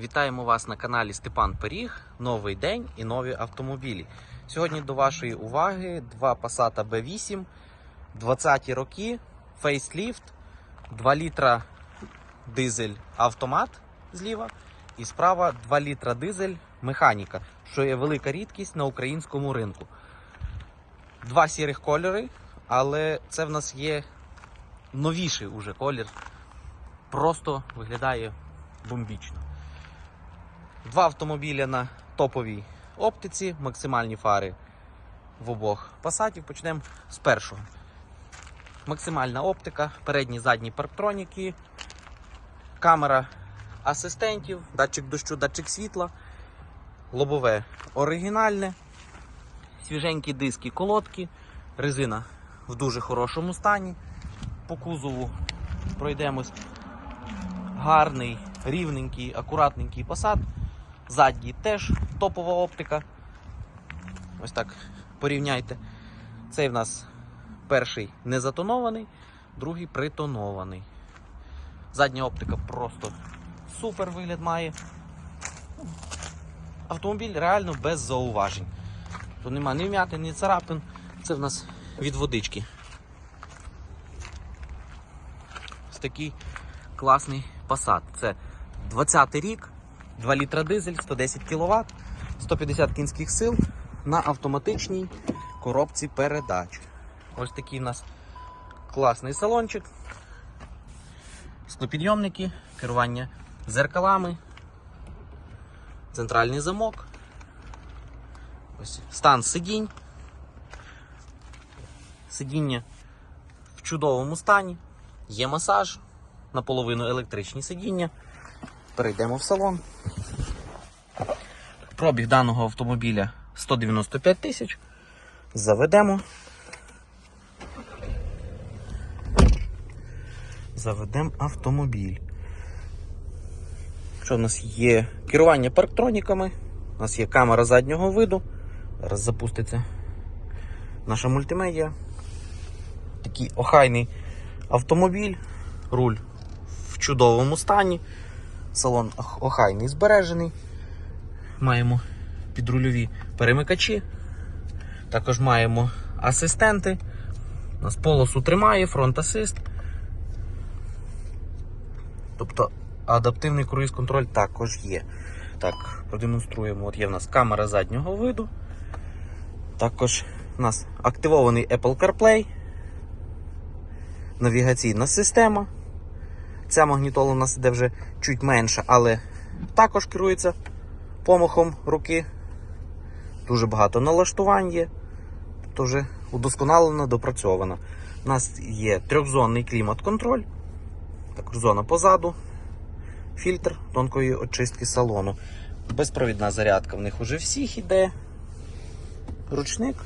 Вітаємо вас на каналі Степан Пиріг. Новий день і нові автомобілі. Сьогодні до вашої уваги два Passat B8, 20-ті роки, фейсліфт, 2 літра дизель автомат зліва і справа 2 літра дизель механіка, що є велика рідкість на українському ринку. Два сірих кольори, але це в нас є новіший уже колір. Просто виглядає бомбічно. Два автомобіля на топовій оптиці, максимальні фари в обох пасатів. Почнемо з першого. Максимальна оптика, передні задні парктроніки, камера асистентів, датчик дощу, датчик світла, лобове оригінальне, свіженькі диски колодки, резина в дуже хорошому стані. По кузову пройдемось гарний, рівненький, акуратненький посад. Задній теж топова оптика. Ось так порівняйте. Цей в нас перший не затонований, другий притонований. Задня оптика просто супер вигляд має. Автомобіль реально без зауважень. Тут нема ні вмятин, ні царапин. Це в нас від водички. Ось такий класний Passat. Це 20-й рік, 2 літра дизель, 110 кВт, 150 кінських сил на автоматичній коробці передач. Ось такий у нас класний салончик. Склопідйомники, керування зеркалами, центральний замок. Ось стан сидінь. Сидіння в чудовому стані. Є масаж, наполовину електричні сидіння. Перейдемо в салон. Пробіг даного автомобіля 195 тисяч. Заведемо. Заведемо автомобіль. Що в нас є? Керування парктроніками. У нас є камера заднього виду. Зараз запуститься наша мультимедіа. Такий охайний автомобіль, руль в чудовому стані, салон охайний збережений. Маємо підрульові перемикачі. Також маємо асистенти. У нас полосу тримає, фронт асист. Тобто адаптивний круїз-контроль також є. Так, продемонструємо. От є в нас камера заднього виду. Також у нас активований Apple CarPlay навігаційна система. Ця магнітола у нас іде вже чуть менша, але також керується помахом руки. Дуже багато налаштувань є. Тобто вже удосконалена, допрацьована. У нас є трьохзонний клімат-контроль, також зона позаду, фільтр тонкої очистки салону. Безпровідна зарядка в них уже всіх іде. Ручник,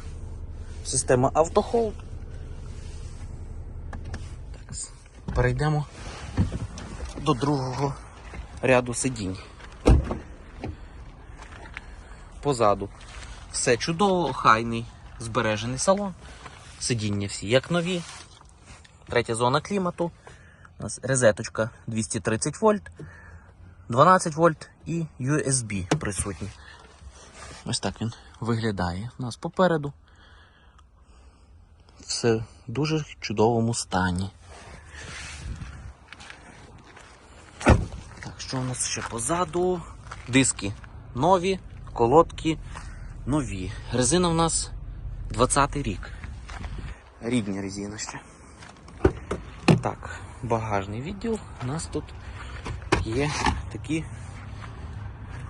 система автохолд. Перейдемо до другого ряду сидінь. Позаду все чудово, охайний, збережений салон. Сидіння всі як нові. Третя зона клімату. У нас розеточка 230 вольт, 12 вольт і USB присутні. Ось так він виглядає. У нас попереду. Все в дуже чудовому стані. Так, що у нас ще позаду? Диски нові, колодки нові. Резина у нас 20-й рік. Рідня резина ще. Так, багажний відділ. У нас тут є такі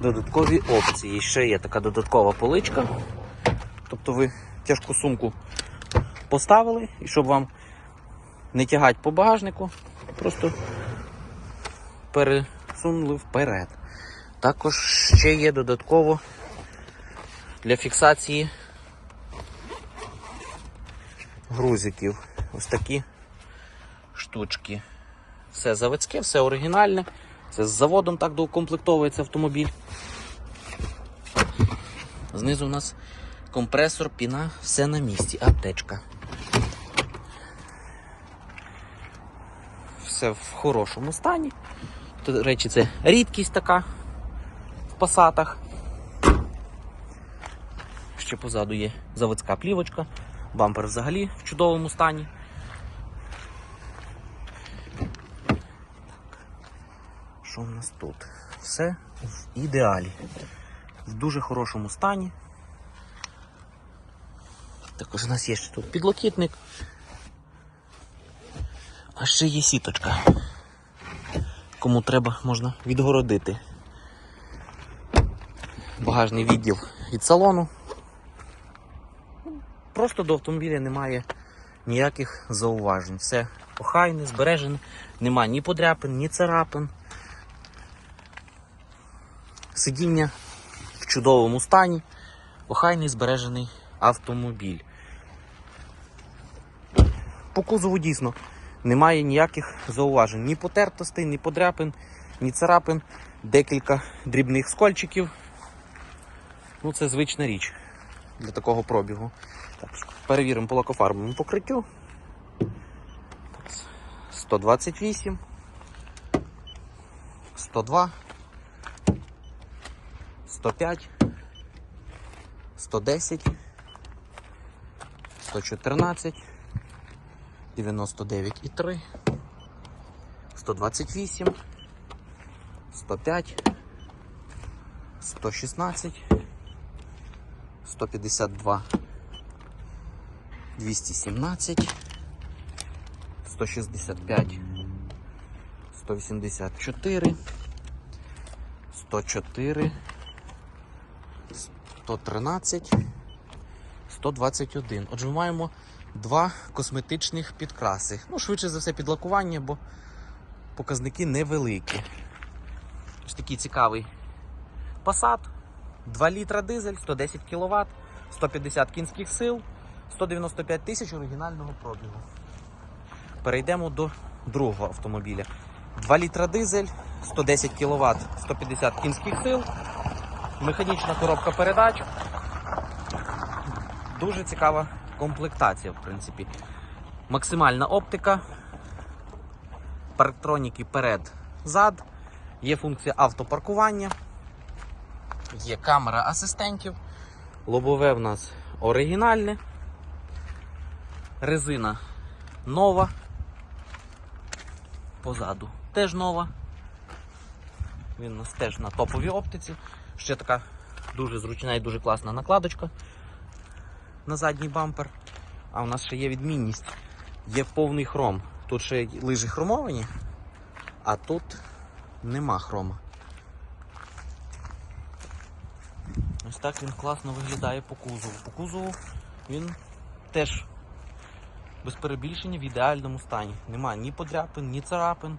додаткові опції. Ще є така додаткова поличка. Тобто ви тяжку сумку поставили, і щоб вам не тягати по багажнику, просто пересунули вперед. Також ще є додатково для фіксації грузиків. Ось такі штучки. Все заводське, все оригінальне. Це з заводом так доукомплектовується автомобіль. Знизу у нас компресор, піна, все на місці, аптечка. Все в хорошому стані. До речі, це рідкість така в пасатах. Ще позаду є заводська плівочка. Бампер взагалі в чудовому стані. Що в нас тут? Все в ідеалі. В дуже хорошому стані. Також у нас є ще тут підлокітник. А ще є сіточка. Кому треба, можна відгородити. Багажний відділ від салону. Просто до автомобіля немає ніяких зауважень. Все охайне, збережене, нема ні подряпин, ні царапин. Сидіння в чудовому стані, охайний збережений автомобіль. По кузову дійсно немає ніяких зауважень. Ні потертостей, ні подряпин, ні царапин, декілька дрібних скольчиків. Ну, це звична річ для такого пробігу. Так, перевіримо по лакофарбовому покриттю. 128, 102, 105, 110, 114, 99,3, 128, 105, 116, 152, 217, 165, 184, 104, 113, 121. Отже, ми маємо два косметичних підкраси. Ну, швидше за все, підлакування, бо показники невеликі. Ось такий цікавий Passat. 2 літра дизель, 110 кВт, 150 кінських сил, 195 тисяч оригінального пробігу. Перейдемо до другого автомобіля. 2 літра дизель, 110 кВт, 150 кінських сил, механічна коробка передач. Дуже цікава комплектація, в принципі. Максимальна оптика, парктроніки перед зад, є функція автопаркування. Є камера асистентів. Лобове в нас оригінальне. Резина нова. Позаду теж нова. Він у нас теж на топовій оптиці. Ще така дуже зручна і дуже класна накладочка на задній бампер. А у нас ще є відмінність. Є повний хром. Тут ще лижі хромовані, а тут нема хрома. Ось так він класно виглядає по кузову. По кузову він теж без перебільшення в ідеальному стані. Нема ні подряпин, ні царапин.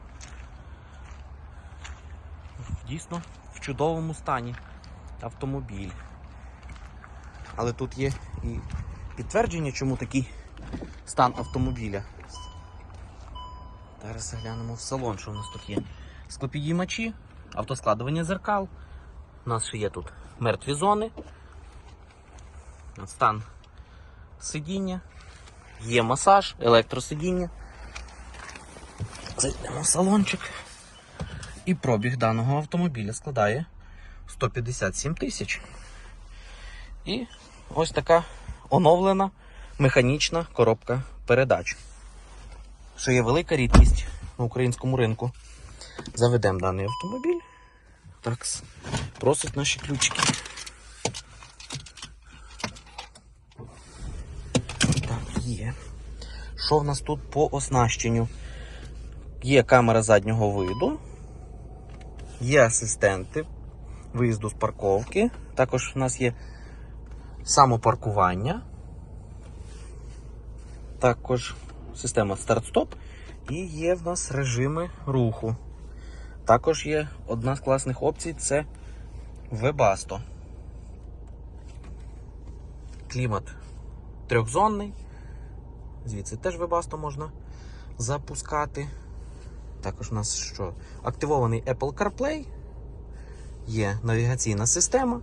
Дійсно в чудовому стані автомобіль. Але тут є і підтвердження, чому такий стан автомобіля. Зараз заглянемо в салон, що в нас тут є. Склопідіймачі, автоскладування зеркал. У нас ще є тут мертві зони. Стан сидіння. Є масаж, електросидіння. Зайдемо в салончик. І пробіг даного автомобіля складає 157 тисяч. І ось така оновлена механічна коробка передач. Що є велика рідкість на українському ринку. Заведемо даний автомобіль. Так, просить наші ключики. Так, є. Що в нас тут по оснащенню? Є камера заднього виду, є асистенти виїзду з парковки. Також у нас є самопаркування. Також система старт-стоп і є в нас режими руху. Також є одна з класних опцій це Webasto. Клімат трьохзонний. Звідси теж Webasto можна запускати. Також у нас що? Активований Apple CarPlay, є навігаційна система.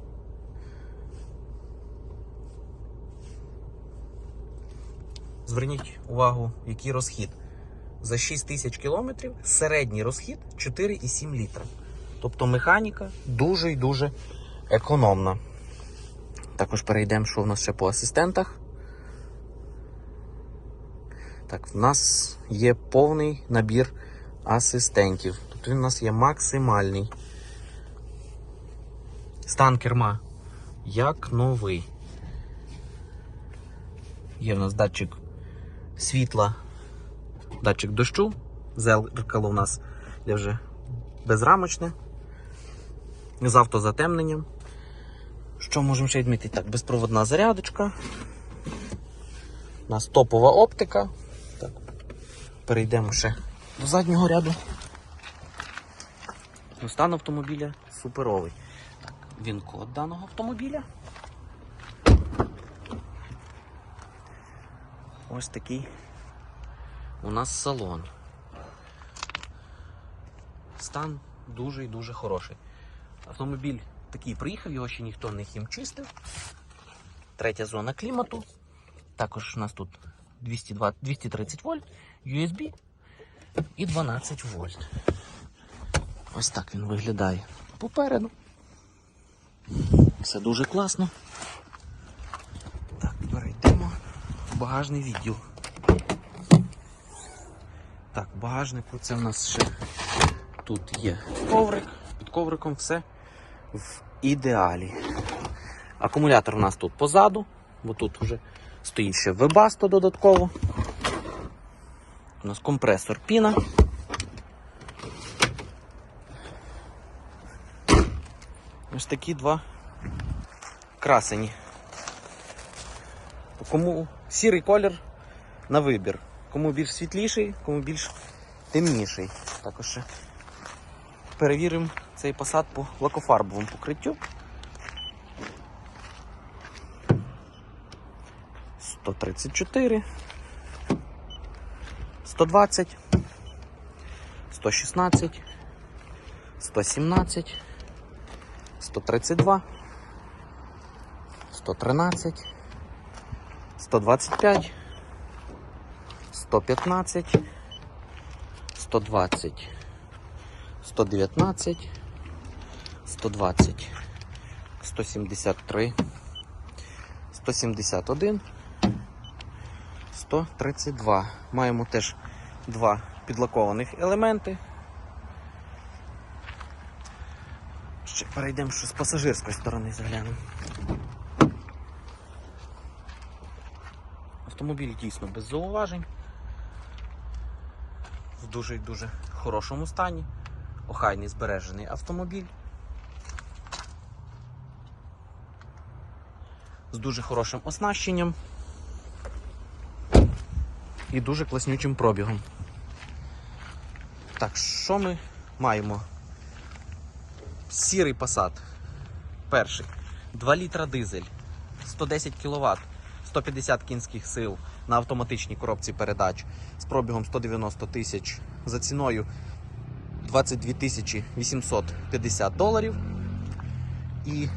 Зверніть увагу, який розхід. За 6 тисяч кілометрів середній розхід 4,7 літра. Тобто механіка дуже і дуже економна. Також перейдемо, що в нас ще по асистентах. Так, в нас є повний набір асистентів. Тобто він у нас є максимальний. Стан керма як новий. Є в нас датчик світла, датчик дощу. Зеркало у нас є вже безрамочне. З автозатемненням. Що можемо ще відмітити? Так, безпроводна зарядочка. У нас топова оптика. Так, перейдемо ще до заднього ряду. Ну, Стан автомобіля суперовий. Так, він код даного автомобіля. Ось такий у нас салон. Стан дуже і дуже хороший. Автомобіль такий приїхав, його ще ніхто не хімчистив. Третя зона клімату. Також у нас тут 220, 230 вольт, USB і 12 вольт. Ось так він виглядає попереду. Все дуже класно. Багажний відділ. Так, в багажнику це в нас ще тут є коврик. Під ковриком все в ідеалі. Акумулятор у нас тут позаду, бо тут вже стоїть ще вебасто додатково. У нас компресор піна. Ось такі два красені. Кому сірий колір на вибір. Кому більш світліший, кому більш темніший. Також ще перевіримо цей посад по лакофарбовому покриттю. 134, 120, 116, 117, 132, 113, 125, 115, 120, 119, 120, 173, 171, 132. Маємо теж два підлакованих елементи. Ще перейдемо що з пасажирської сторони заглянемо. Автомобіль дійсно без зауважень. В дуже дуже хорошому стані. Охайний збережений автомобіль. З дуже хорошим оснащенням і дуже класнючим пробігом. Так, що ми маємо? Сірий Passat. Перший. 2 літра дизель, 110 кВт, 150 кінських сил на автоматичній коробці передач з пробігом 190 тисяч за ціною 22 тисячі 850 доларів. І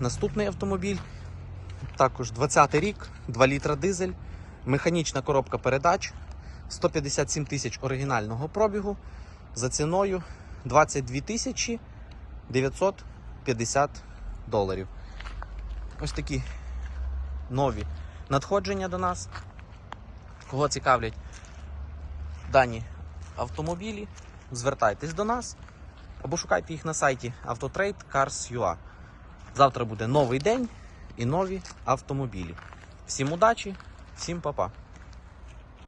наступний автомобіль також 20 й рік, 2 літра дизель, механічна коробка передач, 157 тисяч оригінального пробігу за ціною 22 тисячі 950 доларів. Ось такі нові надходження до нас. Кого цікавлять дані автомобілі, звертайтесь до нас або шукайте їх на сайті Autotrade.Cars.ua. Завтра буде новий день і нові автомобілі. Всім удачі, всім па-па!